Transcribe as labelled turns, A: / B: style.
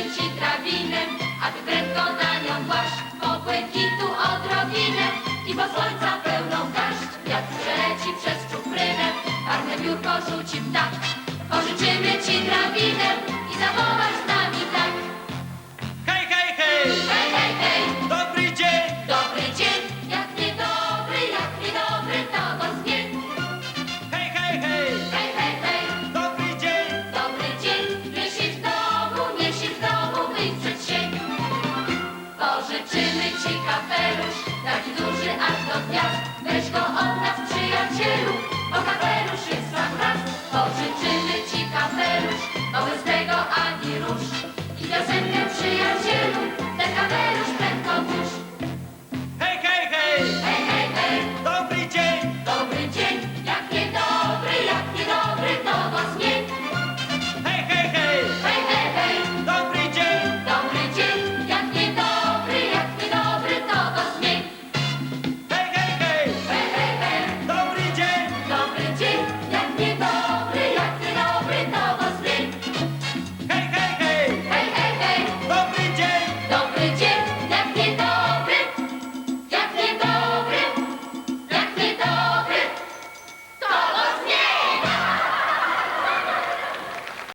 A: krzyczy drabinem, a ty prędko na nią właśnie po błękitu odrobinę i bo słońca pełną garść, wiatr przeleci przez czuprynę, czarne biurko rzuci Wręczymy ci kapelusz, taki duży aż do gwiazd, weź go